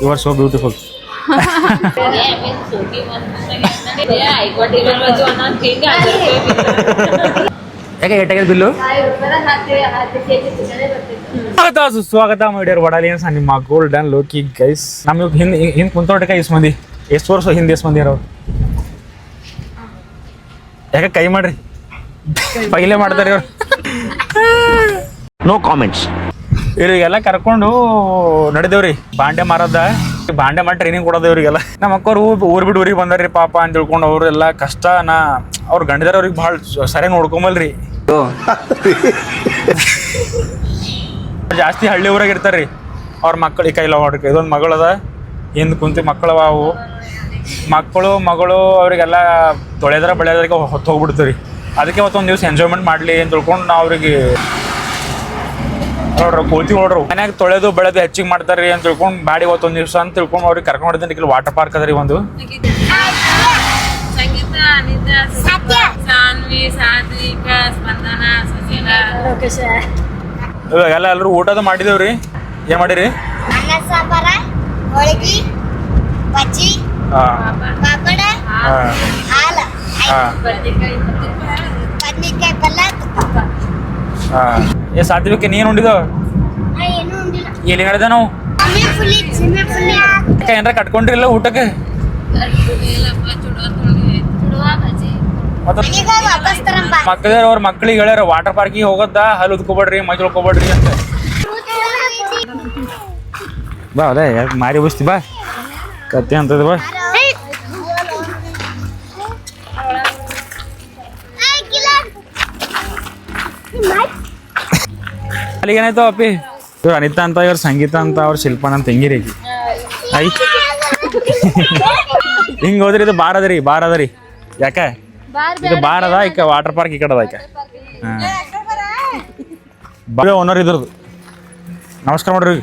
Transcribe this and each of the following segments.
You are so beautiful ಯಾಕೆ ಏಟಾಗಿದೆ bill? ಸ್ವಾಗತ ಸುಸ್ವಾಗತ ಮಾಡಿಯರ್ ವಡಾಲಿಯನ್ಸ್ ನಿಮ್ಮ ಗೋಲ್ಡನ್ ಲೋಕಿ ಗೈಸ್ ನಮಗೆ ಹಿಂದೆ ಹಿಂದೆ ಕುಂತೋಟಕ ಇಸ್ ಮಂದಿ ಎಷ್ಟು ವರ್ಷ ಹಿಂದೆ ಎಷ್ಟು ಮಂದಿ ಇರೋರು? ಯಾಕೆ ಕೈ ಮಾಡ್ರಿ? ಪೈಲೆ ಮಾಡ್ತಾರೆ ಇವ್ರು. ನೋ ಕಾಮೆಂಟ್ಸ್ ಇವ್ರಿಗೆಲ್ಲ ಕರ್ಕೊಂಡು ನಡೆದೇವ್ರಿ. ಬಾಂಡೆ ಮಾರದ. ಬಾಂಡೆ ಮಾಡಿ ಟ್ರೈನಿಂಗ್ ಕೊಡೋದು ಇವರಿಗೆಲ್ಲ. ನಮ್ಮ ಅಕ್ಕವ್ರು ಊರ್ ಬಿಟ್ಟು ಊರಿಗೆ ಬಂದಾರ್ರಿ ಪಾಪ ಅಂತ ತಿಳ್ಕೊಂಡು ಅವ್ರು ಎಲ್ಲ ಕಷ್ಟ, ನಾ ಅವ್ರ ಗಂಡದಾರ ಅವ್ರಿಗೆ ಭಾಳ ಸರಿಯಾಗಿ ನೋಡ್ಕೊಂಬಲ್ರಿ. ಜಾಸ್ತಿ ಹಳ್ಳಿ ಊರಾಗ ಇರ್ತಾರ್ರಿ. ಅವ್ರ ಮಕ್ಕಳು ಕೈಲ ಹೊಡ್ಕ ಇದೊಂದು ಮಗಳದ ಹಿಂದೆ ಕುಂತಿ ಮಕ್ಕಳವ ಅವು ಮಕ್ಕಳು ಮಗಳು ಅವರಿಗೆಲ್ಲ ತೊಳೆದ್ರ, ಬೆಳೆದ್ರಿಗೆ ಹೊತ್ತು ಹೋಗ್ಬಿಡ್ತೀವಿ ಅದಕ್ಕೆ ಮತ್ತೊಂದು ದಿವಸ ಎಂಜಾಯ್ಮೆಂಟ್ ಮಾಡಲಿ ಅಂತ ತಿಳ್ಕೊಂಡು ನಾವು ಅವ್ರಿಗೆ ನೋಡ್ರಿ ಕೋತಿ ನೋಡ್ರು. ಮನ್ಯಾಗ ತೊಳೆದು ಬೆಳೆದು ಹೆಚ್ಚಿಗೆ ಮಾಡ್ತಾರ್ರಿ ಅಂತ ತಿಳ್ಕೊಂಡು ಬಾಡಿ ಒಂದ್ ದಿವಸ ಅಂತ ತಿಳ್ಕೊಂಡು ಅವ್ರಿಗೆ ಕರ್ಕೊಂಡು ಹೊಡಿದ್ದೀನಿ ಇಲ್ಲಿ ವಾಟರ್ ಪಾರ್ಕ್ ಅದ ರೀ ಒಂದು. ಇವಾಗೆಲ್ಲ ಎಲ್ಲರೂ ಊಟದ ಮಾಡಿದೇವ್ರಿ? ಏನ್ ಮಾಡಿರಿ? ಹಾಂ. ಹಾ. ಹಾಲು ಏ ಸಾತ್ವಿಕ ನೀನು ಉಂಡಿದೋ? ಎಲ್ಲಿ ಹೇಳಿದೆ ನಾವು? ಏನಾರ ಕಟ್ಕೊಂಡಿರಲ್ಲ ಊಟಕ್ಕೆ? ಮಕ್ಕಳ ಅವ್ರ ಮಕ್ಳಿಗೆ ಹೇಳ್ಯಾರ ವಾಟರ್ ಪಾರ್ಕಿಗೆ ಹೋಗೋದ ಹಲ್ಲು ಉದ್ಕೋಬೇಡ್ರಿ ಮೈ ತೊಳ್ಕೊಬೇಡ್ರಿ ಅಂತ. ಬಾ ಅದೇ ಯಾಕೆ ಮಾರಿ ಬಸ್ತಿ ಬಾ. ಕತ್ತೆ ಅಂತದ ಬಾ. ಅಲ್ಲಿಗೆ ಏನಾಯ್ತು ಅಪ್ಪಿ. ಇವ್ರು ಅನಿತಾ ಅಂತ, ಇವ್ರು ಸಂಗೀತ ಅಂತ, ಅವ್ರ ಶಿಲ್ಪನ ಅಂತ ಹೆಂಗಿರಿ? ಐ. ಹಿಂಗೆ ಹೋದ್ರಿ ಇದು ಬಾರ್ ಅದ ರೀ, ಬಾರ್ ಯಾಕೆ? ಇದು ಬಾರ್ ಅದ ವಾಟರ್ ಪಾರ್ಕ್ ಈ ಕಡೆ ಅದ ಬಾಳೆ ಓನರ್ ಇದ್ರದ್ದು ನಮಸ್ಕಾರ ಮಾಡ್ರಿ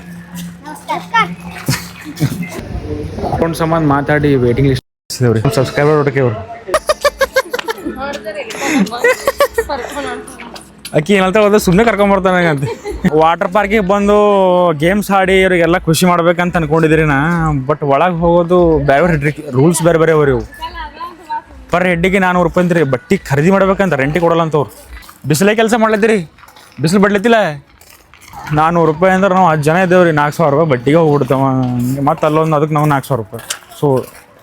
ಅಕೌಂಟ್ ಸಂಬಂಧ ಮಾತಾಡಿ ವೇಟಿಂಗ್ ಲಿಸ್ಟ್ ಸಬ್ಸ್ಕ್ರೈಬರ್ ಹೊಟ್ಟಕ್ಕೆ ಅವ್ರು ಅಕ್ಕಿ ಏನಂತ ಹೋದ್ರೆ ಸುಮ್ಮನೆ ಕರ್ಕೊಂಬರ್ತಾನೆ ಅಂತ. ವಾಟರ್ ಪಾರ್ಕಿಗೆ ಬಂದು ಗೇಮ್ಸ್ ಆಡಿ ಇವರಿಗೆಲ್ಲ ಖುಷಿ ಮಾಡ್ಬೇಕಂತ ಅನ್ಕೊಂಡಿದ್ರಿ ನಾ. ಬಟ್ ಒಳಗೆ ಹೋಗೋದು ಬೇರೆ ರೂಲ್ಸ್ ಬೇರೆ ಬೇರೆ ಅವ್ರಿ ಪರ್ ಹೆಡ್ಡಿಗೆ ನಾನ್ನೂರು ರೂಪಾಯಿ ಅಂತ್ರಿ, ಬಟ್ಟೆ ಖರೀದಿ ಮಾಡ್ಬೇಕಂತ ರೆಂಟಿ ಕೊಡಲ್ಲ ಅಂತ ಅವ್ರು ಬಿಸಿಲೇ ಕೆಲಸ ಮಾಡ್ಲತ್ತೀರಿ? ಬಿಸಿಲು ಬಡ್ಲತ್ತಿಲ್ಲ? ನಾನ್ನೂರು ರೂಪಾಯಿ ಅಂದ್ರೆ ನಾವು ಹತ್ತು ಜನ ಇದ್ದೇವ್ರಿ, ನಾಲ್ಕು ಸಾವಿರ ರೂಪಾಯಿ ಬಟ್ಟಿಗೆ ಹೋಗ್ಬಿಡ್ತಾವ. ಮತ್ತು ಅಲ್ಲೊಂದು ಅದಕ್ಕೆ ನಾವು ನಾಲ್ಕು ಸಾವಿರ ರೂಪಾಯಿ. ಸೊ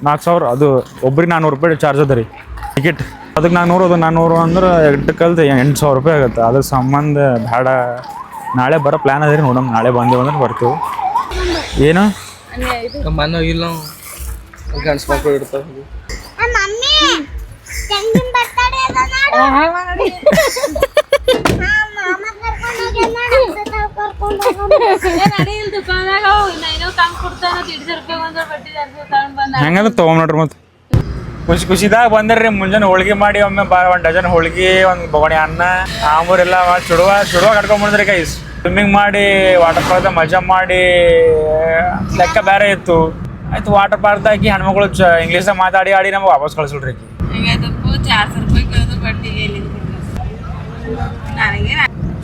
ನಾಲ್ಕು ಸಾವಿರ, ಅದು ಒಬ್ರಿಗೆ ನಾನ್ನೂರು ರೂಪಾಯಿ ಚಾರ್ಜ್ ಅದ ರೀ. ಟಿಕೆಟ್ ಅದಕ್ಕೆ ನಾನ್ನೂರು ಅದು ನಾನ್ನೂರು ಅಂದ್ರೆ ಎಂಟು ಕಲ್ತು ಎಂಟು ಸಾವಿರ ರೂಪಾಯಿ ಆಗುತ್ತೆ. ಅದ್ರ ಸಂಬಂಧ ಬೇಡ. ನಾಳೆ ಬರೋ ಪ್ಲ್ಯಾನ್ ಅದ ರೀ ನೋಡಮ್ ನಾಳೆ ಬಂದೇವು ಅಂದ್ರೆ ಬರ್ತೀವಿ. ಏನು? ಮನ ಇಲ್ಲ ಗಂಡ್ಸ್ ಮಕ್ಳು ಇರ್ತಾವ. ಮಮ್ಮಿ ತೆಂಗಿನ ಬರ್ತಡೆ ಅದ ನೋಡು. ಹಾ, ಮಾಮ ಕರ್ಕೊಂಡು ಹೋಗ್ಯಾನ ನೋಡು. ಕರ್ಕೊಂಡು ಹೋಗೋಣ. ನಡಿ ಇಲ್ಲಿ ದುಕಾನ್ದಾಗ ಇನ್ನ ಏನೋ ತಂಗ್ ಕೊಡ್ತಾನ ತಿಡ್ಸಿ ರೂಪಾಯಿ ಒಂದ್ರ ಬಡ್ಡಿ ಜಾಸ್ತಿ ತಗೊಂಡ್ ಬಂದ. ಹೆಂಗಂದ್ರೆ ತೊಗೊಂಡ್ರಿ ಮತ್ತೆ. ಖುಷಿ ಖುಷಿದಾಗ ಬಂದ್ರಿ, ಮುಂಜಾನೆ ಹೋಳಿಗೆ ಮಾಡಿ, ಒಮ್ಮೆ ಬಾ, ಒಂದು ಡಜನ್ ಹೋಳಿಗೆ, ಒಂದು ಬೊಗಣಿ ಅನ್ನ ಆಮೂರೆಲ್ಲ ಚುಡುವ ಚುಡುವ ಕಟ್ಕೊಂಡ್ ಕೈಸ್ ಸ್ವಿಮ್ಮಿಂಗ್ ಮಾಡಿ ವಾಟರ್ ಪಾರ್ಕ್ದಾಗ ಮಜಾ ಮಾಡಿ, ಲೆಕ್ಕ ಬೇರೆ ಇತ್ತು. ಆಯ್ತು ವಾಟರ್ ಪಾರ್ಕ್ದಾಗಿ ಹೆಣ್ಮಕ್ಳು ಚ ಇಂಗ್ಲೀಷ್ದಾಗ ಮಾತಾಡಿ, ಆಡಿ ನಮ್ಗೆ ವಾಪಸ್ ಇಲ್ಲಿ ನನಗೆ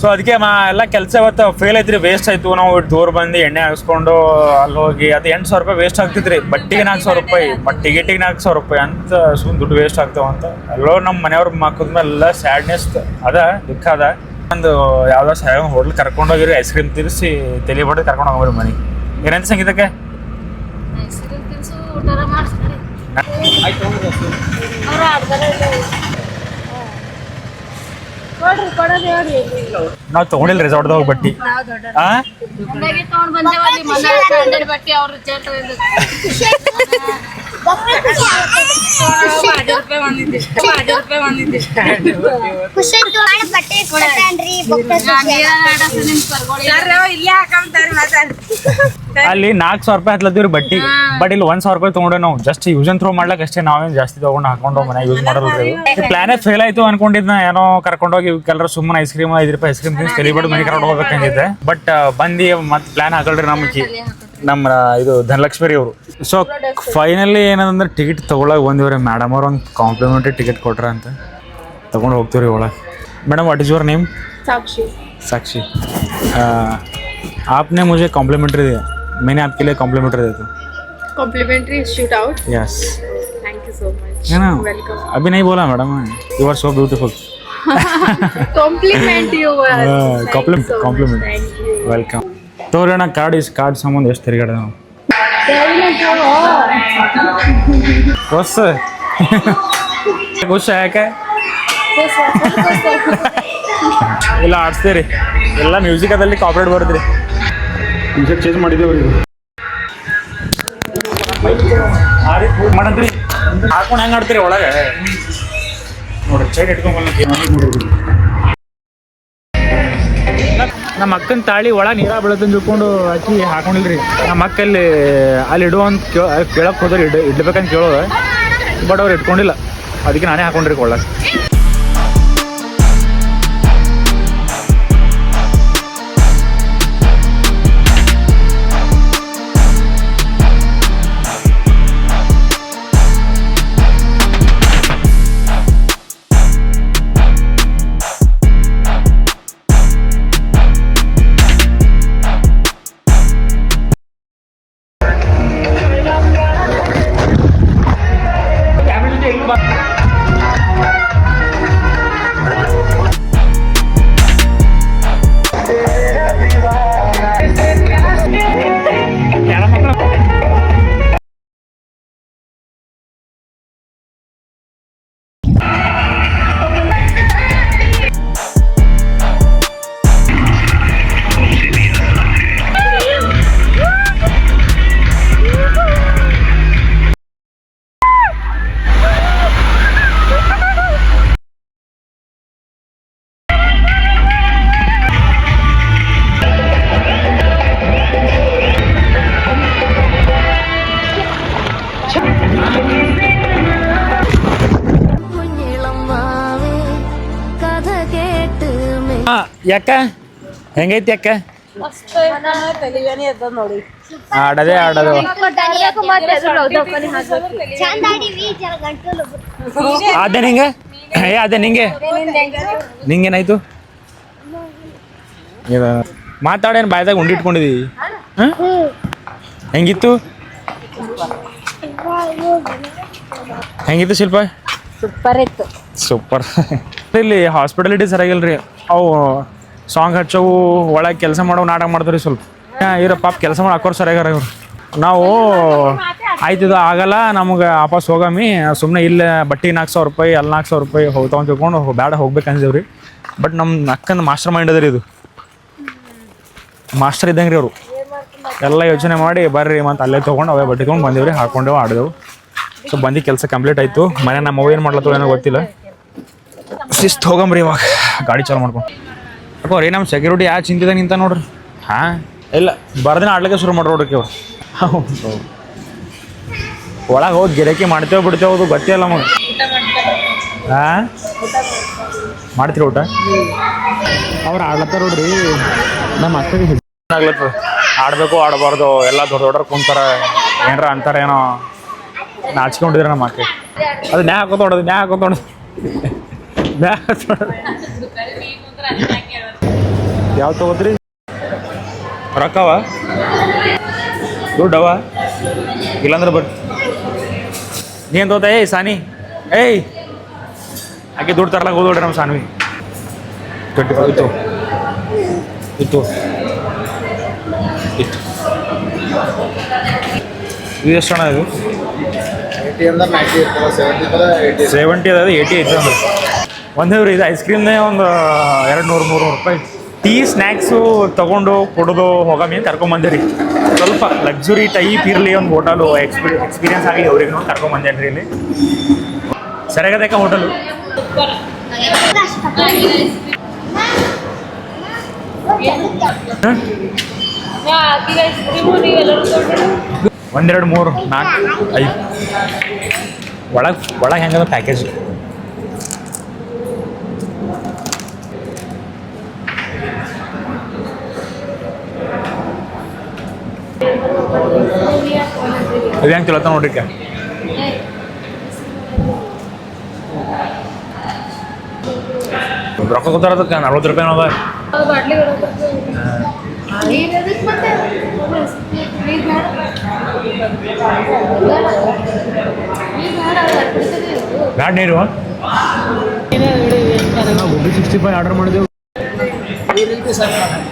ಸೊ ಅದಕ್ಕೆ ಮಾ ಎಲ್ಲ ಕೆಲಸ ಇವತ್ತು ಫೇಲ್ ಐತ್ರಿ ವೇಸ್ಟ್ ಆಯ್ತು. ನಾವು ದೂರ ಬಂದು ಎಣ್ಣೆ ಹಾಕ್ಸ್ಕೊಂಡು ಅಲ್ಲಿ ಹೋಗಿ ಅದು ಎಂಟು ಸಾವಿರ ರೂಪಾಯಿ ವೇಸ್ಟ್ ಆಗ್ತಿದ್ರಿ ಬಟ್ಟಿಗೆ ನಾಲ್ಕು ಸಾವಿರ ರೂಪಾಯಿ ಬಟ್ ಟಿಕೆಟಿಗೆ ನಾಲ್ಕು ಸಾವಿರ ರೂಪಾಯಿ ಅಂತ ಸುಮ್ ದುಡ್ಡು ವೇಸ್ಟ್ ಆಗ್ತಾವ ಅಂತ. ಎಲ್ಲೋ ನಮ್ಮ ಮನೆಯವ್ರ ಮೇಲೆ ಎಲ್ಲ ಸ್ಯಾಡ್ನೆಸ್ ಅದ ದುಃಖ ಅದ. ಒಂದು ಯಾವ್ದೋ ಸಹ ಹೋಟ್ಲ್ ಕರ್ಕೊಂಡು ಹೋಗಿರಿ ಐಸ್ ಕ್ರೀಮ್ ತಿರ್ಸಿ ತಲೆ ಬಡ್ದು ಕರ್ಕೊಂಡು ಹೋಗ್ರಿ ಮನೆಗೆ. ಏನಂತ ಸಂಗೀತಕ್ಕೆ ತಿನ್ಸು ಊಟಾರ ಮಾಡಿಸ್ತಾರೆ ಅವ್ರು ಆಡ್ತಾರೆ ಕೊಡ್ರಿ ಕೊಡೋದು ಹೇಳ್ರಿ ನಾವು ರೆಸಾರ್ಟ್ ರೆಸಾರ್ಟ್ದಾಗ ಬಟ್ಟಿ. ನಾವು ದೊಡ್ಡ ಆ? ಅಲ್ಲಿ ನಾಲ್ಕು ಸಾವಿರ ರೂಪಾಯಿ ಹತ್ಲತ್ತೀವ್ರಿ ಬಟ್ಟಿ. ಬಟ್ ಇಲ್ಲಿ ಒಂದ್ ಸಾವಿರ ರೂಪಾಯಿ ತೊಗೊಂಡೆ ನಾವು ಜಸ್ಟ್ ಯೂಸ್ ಅಂಡ್ ಥ್ರೋ ಮಾಡ್ಲಕ್ ಅಷ್ಟೇ ನಾವೇನ್ ಜಾಸ್ತಿ ತಗೊಂಡು ಹಾಕೊಂಡು ಮನೆ ಯೂಸ್ ಮಾಡಲ್ರಿ ಪ್ಲಾನೇ ಫೇಲ್ ಆಯ್ತು ಅನ್ಕೊಂಡಿದ್ನ ಏನೋ ಕರ್ಕೊಂಡೋಗಿ ಕೆಲರು ಸುಮ್ಮನೆ ಐಸ್ ಕ್ರೀಮ್ ಐದು ರೂಪಾಯಿ ಐಸ್ ಕ್ರೀಮ್ ತಿನ್ಸ್ ತಲೆಬಡಿ ಮನೆ ಕರ್ಕೊಂಡು ಹೋಗ್ಬೇಕಂದಿದ್ದೆ ಬಟ್ ಬಂದಿ ಮತ್ತೆ ಪ್ಲಾನ್ ಹಾಕಲ್ರಿ ನಮ್ಮಕಿ ನಮ್ಮ ಇದು ಧನಲಕ್ಷ್ಮಿ ಅವರು ಸೊ ಫೈನಲಿ ಏನಂದ್ರೆ ಟಿಕೆಟ್ ತೊಗೊಳಕ್ ಬಂದಿವ್ರಿ ಮೇಡಮ್ ಅವ್ರು ಒಂದು ಕಾಂಪ್ಲಿಮೆಂಟ್ರಿ ಟಿಕೆಟ್ ಕೊಟ್ರ ಅಂತ ತೊಗೊಂಡು ಹೋಗ್ತೀವ್ರಿ ಒಳಗೆ madam what is your name Sakshi Sakshi आ, आपने मुझे कॉम्प्लीमेंट्री मैंने आपके लिए कॉम्प्लीमेंट्री देता हूँ complimentary shoot out yes thank you so much है ना वेलकम अभी नहीं बोला madam you are so beautiful compliment you compliment compliment welcome ತೋರಿ ಅಣ್ಣ ಕಾರ್ಡ್ ಇಸ್ ಕಾರ್ಡ್ ಸಂಬಂಧ ಎಷ್ಟು ತಿರುಗಾಡ ನಾವು? ಹೊಸ. ಖುಷಿ ಯಾಕೆ? ಇಲ್ಲ ಆಡ್ಸ್ತೀರಿ. ಎಲ್ಲ ಮ್ಯೂಸಿಕ್ ಅದಲ್ಲಿ ಕಾಪ್ರೇಟ್ ಶರ್ಟ್ ಚೇಂಜ್ ಮಾಡಿದ್ದೇವ್ರಿ ಮಾಡಂತ್ರಿ. ಹಾಕೊಂಡು ಹೆಂಗೆ ಆಡ್ತೀರಿ ಒಳಗೆ? ನೋಡ್ರಿ ಚೈಟ್ ಇಟ್ಕೊಂಡ್ ನಮ್ಮ ಅಕ್ಕನ ತಾಳಿ ಒಳ ನೀರ ಬೀಳತ್ತಂದು ತಿಳ್ಕೊಂಡು ಹಾಕಿ ಹಾಕೊಂಡಿಲ್ರಿ. ನಮ್ಮ ಅಕ್ಕಲ್ಲಿ ಅಲ್ಲಿ ಇಡು ಅಂತ ಕೇಳ ಕೇಳಕ್ಕೆ ಹೋದ್ರೆ, ಇಡ್, ಇಡ್ಬೇಕಂತ ಕೇಳೋದು ಬಟ್ ಅವ್ರು ಇಟ್ಕೊಂಡಿಲ್ಲ. ಅದಕ್ಕೆ ನಾನೇ ಹಾಕೊಂಡ್ರಿ ಕೊಳ್ಳಕ್ಕೆ ಯಾಕ? ಹೆಂಗೈತಿ ಅಕ್ಕ? ಆಡದೆ ಆಡೋದು. ಅದೇ ನಿಂಗೆ? ಏ ಅದೇ ನಿಂಗೆ? ನಿಂಗೇನಾಯ್ತು? ಮಾತಾಡೇನು ಬಾಯ್ದಾಗ ಉಂಡಿಟ್ಕೊಂಡಿದಿ? ಹೆಂಗಿತ್ತು? ಹೆಂಗಿತ್ತು ಶಿಲ್ಪ? ಸೂಪರ್ ಇತ್ತು. ಸೂಪರ್. ಇಲ್ಲಿ ಹಾಸ್ಪಿಟಾಲಿಟಿ ಸರಿಯಾಗಿಲ್ಲ ರೀ ಅವು ಸಾಂಗ್ ಹಚ್ಚವು, ಒಳಗೆ ಕೆಲಸ ಮಾಡೋ ನಾಟಕ ಮಾಡ್ತಾರೆ ಸ್ವಲ್ಪ. ಇರೋ ಪಾಪ ಕೆಲಸ ಮಾಡಿ ಹಾಕೋರು ಸರಿಯಾಗಾರ ಇವ್ರು. ನಾವು ಆಯ್ತು ಇದು ಆಗಲ್ಲ, ನಮ್ಗೆ ವಾಪಸ್ ಹೋಗಮಿ. ಸುಮ್ಮನೆ ಇಲ್ಲೇ ಬಟ್ಟೆ ನಾಲ್ಕು ಸಾವಿರ ರೂಪಾಯಿ ಅಲ್ಲಿ ನಾಲ್ಕು ಸಾವಿರ ರೂಪಾಯಿ ಹೋಗ್ತಾವ ತಿಳ್ಕೊಂಡು ಬೇಡ ಹೋಗ್ಬೇಕು ಅಂದಿದ್ದೇವೆ ರೀ. ಬಟ್ ನಮ್ಮ ಅಕ್ಕಂದು ಮಾಸ್ಟರ್ ಮೈಂಡ್ ಅದ ಇದು. ಮಾಸ್ಟರ್ ಇದ್ದಂಗೆ ರೀ ಅವರು. ಎಲ್ಲ ಯೋಚನೆ ಮಾಡಿ, ಬರ್ರಿ ಮತ್ತು ಅಲ್ಲೇ ತೊಗೊಂಡು ಅವೇ ಬಟ್ಟೆ ತೊಗೊಂಡು ಬಂದೇವ್ರಿ ಹಾಕೊಂಡೇವು, ಆಡಿದೆವು. ಸೊ ಬಂದು ಕೆಲಸ ಕಂಪ್ಲೀಟ್ ಆಯಿತು. ಮನೆ ನಮ್ಮ ಏನು ಮಾಡ್ಲತ್ತೋ ಏನೋ ಗೊತ್ತಿಲ್ಲ. ಶಿಸ್ತು ಹೋಗಮ್ರಿ ಇವಾಗ. ಗಾಡಿ ಚಾಲು ಮಾಡ್ಕೊಂಡು ಅಕೋ ರೀ ನಮ್ಮ ಸೆಕ್ಯೂರಿಟಿ ಯಾ ಚಿಂತಿದೆ ನಿಂತ ನೋಡ್ರಿ. ಹಾಂ? ಇಲ್ಲ ಬರ್ದಿನ ಆಡ್ಲಿಕ್ಕೆ ಶುರು ಮಾಡ್ರಿ ನೋಡ್ರಿ ಅವ್ರು. ಹೌದು. ಒಳಗೆ ಹೋಗಿ ಗಿರಾಕಿ ಮಾಡ್ತೇವೆ ಬಿಡ್ತೇವೆ ಅದು ಗೊತ್ತಿಲ್ಲ ನಮಗೆ. ಹಾಂ? ಮಾಡ್ತೀರಿ ಊಟ? ಅವ್ರು ಆಡ್ಲತ್ತಾರ ನೋಡ್ರಿ. ನಮ್ಮ ಅಕ್ಕಗೆ ಆಗ್ಲತ್ತದ ಆಡಬೇಕು ಆಡಬಾರ್ದು ಎಲ್ಲ ದೊಡ್ಡ ದೊಡ್ಡ ಕುಂತಾರ. ಏನಾರ ಅಂತಾರೆ ಏನೋ ನಾಚ್ಕೊಂಡಿದ್ರೆ ನಮ್ಮ ಅಕ್ಕ. ಅದು ನ್ಯಾ ಹಾಕೋತ ನೋಡೋದು ನ್ಯಾ ಹಾಕೋತ ನೋಡೋದು ನ್ಯಾ ಹಾಕೋತ ಹೊಡೋದು ಯಾವ ತಗೋತ್ರಿ? ರೊಕ್ಕವ? ದುಡ್ಡವ? ಇಲ್ಲಾಂದ್ರೆ ಬರ್ ನೀ ಏನ್ ತಗೋತ ಏಯ್ ಸಾನಿ. ಏಯ್! ಆಕೆ ದುಡ್ಡು ತರಲಾಗ ಹೋದ್ರಿ ನಮ್ಮ ಸಾನ್ವಿ. ಟ್ವೆಂಟಿ ಫೈವ್ ಇತ್ತು. ಇತ್ತು. ಇತ್ತು. ಇದು ಎಷ್ಟು ಹಣ ಇದು? ಸೆವೆಂಟಿ ಅದ ಏಯ್ಟಿ ಐತೆ ಅಂದ್ರೆ. ಒಂದೇ ಇದು. ಐಸ್ ಕ್ರೀಮ್ನೇ ಒಂದು ಎರಡು ನೂರು ಮೂರು ರೂಪಾಯಿ. ಟೀ ಸ್ನ್ಯಾಕ್ಸು ತೊಗೊಂಡು ಕೊಡೋದು ಹೋಗಮಿ. ಕರ್ಕೊಂಬಂದಿರಿ ಸ್ವಲ್ಪ ಲಕ್ಸುರಿ ಟೈಪ್ ಇರಲಿ ಒಂದು ಹೋಟಲು ಎಕ್ಸ್ಪೀರಿ ಎಕ್ಸ್ಪೀರಿಯನ್ಸ್ ಆಗಲಿ ಅವ್ರಿಗೆ ಕರ್ಕೊಂಬಂದೇನ್ರಿ ಇಲ್ಲಿ. ಸರಿಯಾಗದಕ್ಕ ಹೋಟಲು ಒಂದೆರಡು, ಮೂರು, ನಾಲ್ಕು, ಐದು. ಒಳಗೆ ಒಳಗೆ ಹೆಂಗದ ಪ್ಯಾಕೇಜ್ ಅದು ಹೆಂಗೆ ತಿಳತ್ತ ನೋಡ್ರಿ ಈಗ. ರೊಕ್ಕ ಕೊತ್ತಾರ ಅದಕ್ಕೆ? ನಲ್ವತ್ತು ರೂಪಾಯಿ ಅದ ಬ್ಯಾಡ್ ನೀರು? ಗೋಬಿ ಸಿಕ್ಸ್ಟಿ ಫೈವ್ ಆರ್ಡರ್ ಮಾಡಿದೆವು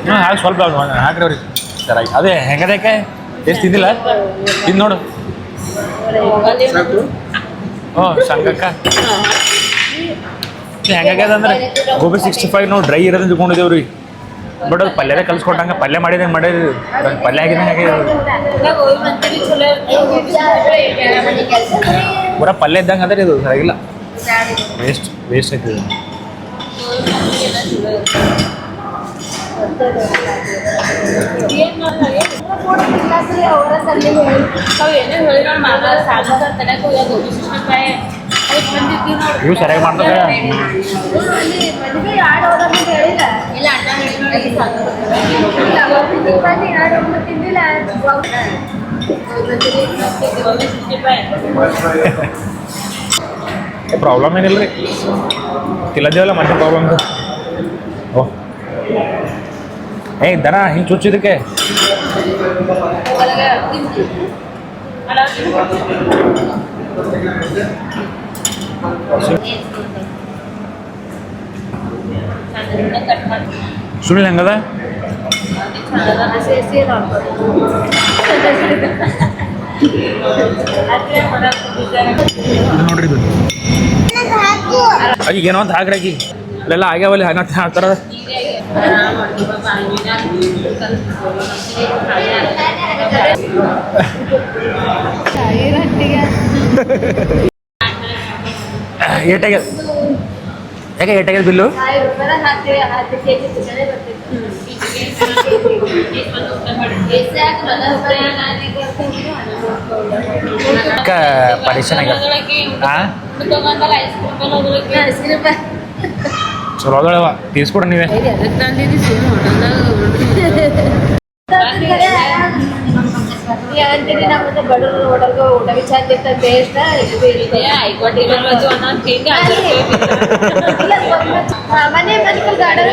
ಹಾಂ ಹಾಕಿ ಸ್ವಲ್ಪ ಹಾಕ್ರಿ ಅವ್ರಿಗೆ. ಸರ್ ಅದೇ ಹೆಂಗದಕ್ಕೆ ಎಷ್ಟು ತಿಂದಿಲ್ಲ ತಿಂದು ನೋಡು. ಹ್ಞೂ ಸಂಗಕ್ಕ. ಹೆಂಗಾಗ್ಯದ ಅಂದ್ರೆ ಗೋಬಿ ಸಿಕ್ಸ್ಟಿ ಫೈವ್ ನಾವು ಡ್ರೈ ಇರೋದನ್ನ ತಿಳ್ಕೊಂಡಿದ್ದೇವೆ ರೀ. ಬಟ್ ಅದು ಪಲ್ಯದ ಕಲ್ಸ್ಕೊಟ್ಟಂಗೆ ಪಲ್ಯ ಮಾಡಿದಂಗೆ ಮಾಡಿದ್ರಿ ಅದ್ ಪಲ್ಯ ಆಗಿದಂಗೆ ಚಲೋ ಪೂರ ಪಲ್ಯ ಇದ್ದಂಗೆ ಅದ ರೀ ಇದು ಸರಿಗಿಲ್ಲ ವೇಸ್ಟ್ ವೇಸ್ಟ್ ಐತಿ ಇವು ಸರಿಯಾಗಿ ಮಾಡ್ತಾರೆ? ಇಲ್ಲ ಅಣ್ಣ ಹೇಳಿದ್ರಲ್ಲಿ ಗೋಬಿ ಸಿಕ್ಸ್ಟಿ ಫೈವ್ ಪ್ರಾಬ್ಲಮ್ ಏನಿಲ್ಲ ರೀ ತಿಲ್ಲದೇವಲ್ಲ ಮತ್ತೆ ಪ್ರಾಬ್ಲಮ್ ಓ. ಏ ದನ ಹಿಂಗೆ ಚುಚ್ಚಿದಕ್ಕೆ ಕಟ್ ಮಾಡಿ ಸುಳ್ಳು ಹೆಂಗದ? ಇದು ನೋಡ್ರಿ ಇದು. ಈಗ ಏನೋ ಅಂತ ಹಾಕ್ರಾಕಿ ಅಲ್ಲೆಲ್ಲ ಆಗ್ಯಾವಲ್ಲಿ ಹಂಗ ಹಾಕ್ತಾರ ಏಟಾಗ್ಯದ ಯಾಕೆ ಏಟಾಗ್ಯದ ಬಿಲ್ಲು ಅಕ್ಕ ಪರಿಶನ್ ಆಗ್ಯದ ಹಾಂ ಚಲೋ ಅದಳವ ನೀವೇ. ಬಡವರು ಹೋಟೆಲ್ಗೆ ಊಟ ವಿಚಾರ ಟೇಸ್ಟ್ ಮನೆ ಮನೆ ಗಾರ್ಡನ್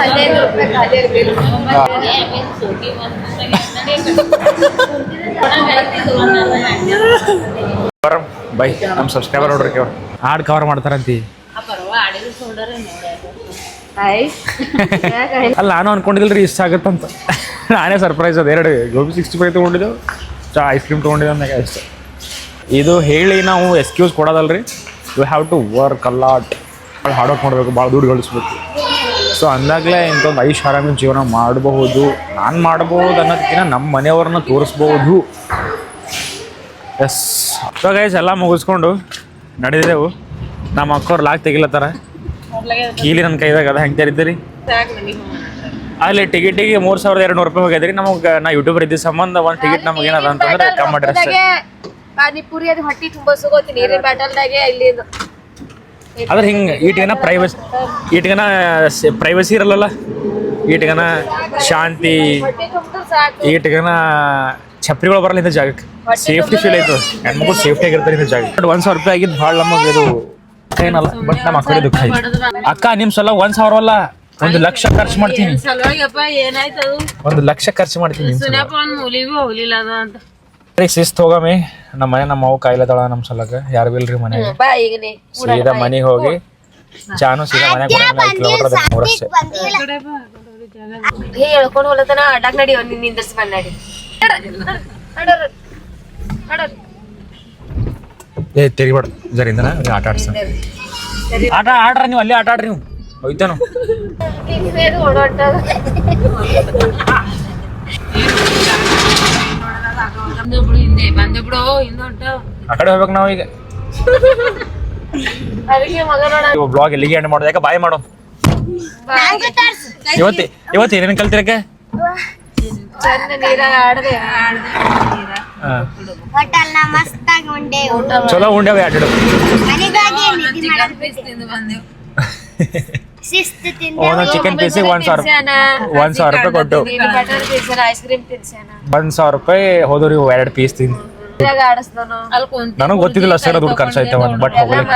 ಹದಿನೈದು ರೂಪಾಯಿ ಖಾಲಿ ಇರ್ಬೇಕು ಬೈ ನಮ್ಮ ಸಬ್ಸ್ಕ್ರೈಬರ್ ನೋಡ್ರಿ ಅವ್ರು ಹಾಡು ಕವರ್ ಮಾಡ್ತಾರಂತಿ. ಅಲ್ಲ ನಾನು ಅನ್ಕೊಂಡಿಲ್ರಿ ಇಷ್ಟ ಆಗತ್ತಂತ ನಾನೇ ಸರ್ಪ್ರೈಸ್ ಅದು ಎರಡು. ಗೋಬಿ ಸಿಕ್ಸ್ಟಿ ಫೈವ್ ತೊಗೊಂಡಿದ್ದೆವು ಚಾ ಐಸ್ ಕ್ರೀಮ್ ತೊಗೊಂಡಿದ್ದೆ ಅಂದಾಗ ಅಷ್ಟೆ. ಇದು ಹೇಳಿ ನಾವು excuse ಕೊಡೋದಲ್ರಿ. You have to work a lot ಭಾಳ ಹಾರ್ಡ್ ವರ್ಕ್ ಮಾಡಬೇಕು ಭಾಳ ದುಡ್ಡು ಗಳಿಸ್ಬೇಕು. ಸೊ ಅಂದಾಗಲೇ ಇಂಥೊಂದು ಐಷ್ ಆರಾಮಿನ ಜೀವನ ಮಾಡಬಹುದು. ನಾನು ಮಾಡಬಹುದು ಅನ್ನೋದಕ್ಕಿಂತ ನಮ್ಮ ಮನೆಯವ್ರನ್ನ ತೋರಿಸ್ಬೋದು ಎಸ್ ಸೊ ಗೈಸ್ ಎಲ್ಲ ಮುಗಿಸ್ಕೊಂಡು ನಡೆದೆವು ನಮ್ಮ ಅಕ್ಕವ್ರು ಲಾಕ್ ತೆಗಿಲತ್ತಾರ ಕೀಲಿ ನನ್ನ ಕೈದಾಗ ಅದ ಹೆಂಗೆ ತೆರಿದ್ದೀರಿ ಅಲ್ಲಿ ಟಿಕೆಟಿಗೆ ಮೂರು ಸಾವಿರದ ಎರಡು ನೂರು ರೂಪಾಯಿ ಹೋಗಿದ್ರಿ ನಮಗೆ ನಾ ಯೂಟ್ಯೂಬರ್ ಇದ್ದ ಸಂಬಂಧ ಒಂದು ಟಿಕೆಟ್ ನಮಗೆ ಏನದ ಅಂತಂದ್ರೆ ಕಮ್ಮ ಅಡ್ರೆಸ್ ಅದ್ರ ಪಾನಿಪುರಿ ಅದು ಹೊಟ್ಟಿ ತುಂಬ ಸಿಗೋತಿ ನೀರಿನ ಬಾಟಲ್ದಾಗೆ ಇಲ್ಲಿ ಆದ್ರೆ ಹಿಂಗೆ ಈಟಿಗನ ಪ್ರೈವಸಿ ಈಟಿಗನ ಪ್ರೈವಸಿ ಇರಲ್ಲ ಈಟಿಗನ ಶಾಂತಿ ಈಟಿಗನ ಛಪ್ರಿಗಳು ಬರಲ್ಲ ಇಂಥ ಜಾಗಕ್ಕೆ. ಸೇಫ್ಟಿ ಫೀಲ್ ಆಯ್ತು ಹೆಣ್ಮಕ್ಳು ಸೇಫ್ಟಿ ಆಗಿರ್ತಾರೆ ಇಂಥ ಜಾಗ ಬಟ್ ಒಂದು ಸಾವಿರ ರೂಪಾಯಿ ಆಗಿದ್ದು ಭಾಳ ನಮಗೆ ಇದು ಏನಲ್ಲ ಬಟ್ ನಮ್ಮ ಅಕ್ಕಡೆ ದುಃಖ ಆಯ್ತು ಅಕ್ಕ ನಿಮ್ ಸಲ ಒಂದ್ ಸಾವಿರ ಅಲ್ಲ ಒಂದು ಲಕ್ಷ ಖರ್ಚು ಮಾಡ್ತೀನಿ. ಒಂದು ಲಕ್ಷ ಖರ್ಚು ಮಾಡ್ತೀನಿ ಶಿಸ್ತು ಹೋಗಮಿ ನಮ್ಮ ಮನೆ ನಮ್ಮ ಅವ್ವ ಕಾಯಿಲೆದಳ ನಮ್ಮ ಸಲಕ್ಕ. ಯಾರು ಬಿಲ್ರಿ ಮನೆಗೆ ಸೀದಾ ಮನೆಗೆ ಹೋಗಿ ಚಾನು ಸೀದಾ ಮನೆಗೆ ಕಿಲೋಮೀಟರ್ ಮೂರಷ್ಟೇ ಹೇ ಹೇಳ್ಕೊಂಡು ಹೋಲತನ ಅಡ್ಡಾಕ್ ನಡಿ ನಿಂದರ್ಸಿ ಬಂದ್ ನಡಿ. ಏ ತೆರಿಬೇಡ ಜರಿಂದ ಆಟ ಆಡ್ಸ. ಆಟ ಆಡ್ರ ನೀವು ಅಲ್ಲೇ ಆಟ ಆಡ್ರಿ ನೀವು. ಹೋಯ್ತಾನು. ಆ ಕಡೆ ಹೋಗ್ಬೇಕು ನಾವು ಈಗ. ಬ್ಲಾಗ್ ಎಲ್ಲಿಗೆ ಎಂಡ್ ಮಾಡೋದು? ಯಾಕೆ ಬಾಯ್ ಮಾಡೋ. ಇವತ್ತು ಇವತ್ತು ಏನೇನು ಕಲ್ತಿರಕ್ಕೆ? ಚಂದ ನೀರಾಗ ಆಡದೆ. ಹೋಟೆಲ್ನ ಮಸ್ತ್ ಆಗಿ ಉಂಡೆ ಚಲೋ ಉಂಡ್ಯಾವ ಎರಡು ಮನೆಗಾಗಿ ನಿಧಿ ಮಾಡೋದು ಪೀಸ್ ತಿಂದು ಬಂದೆವು. ಶಿಸ್ತು ತಿಂದ ಒಂದೊಂದು ಚಿಕನ್ ಪೀಸಿಗೆ ಒಂದ್ ಸಾವಿರ ಒಂದ್ ಸಾವಿರ ರೂಪಾಯಿ ಕೊಟ್ಟು. ಒಂದ್ ಬಟರ್ ಐಸ್ ಕ್ರೀಮ್ ಒಂದು ಸಾವಿರ ರೂಪಾಯಿ ಹೋದ್ರಿ ಎರಡು ಪೀಸ್ ತಿಂದು. ನನಗ್ ಗೊತ್ತಿದ್ದಿಲ್ಲ ಅಷ್ಟೇ ದುಡ್ಡು ಖರ್ಚು ಆಯ್ತವ ಬಟ್ ಹೋಗ್ಲಿಕ್ಕೆ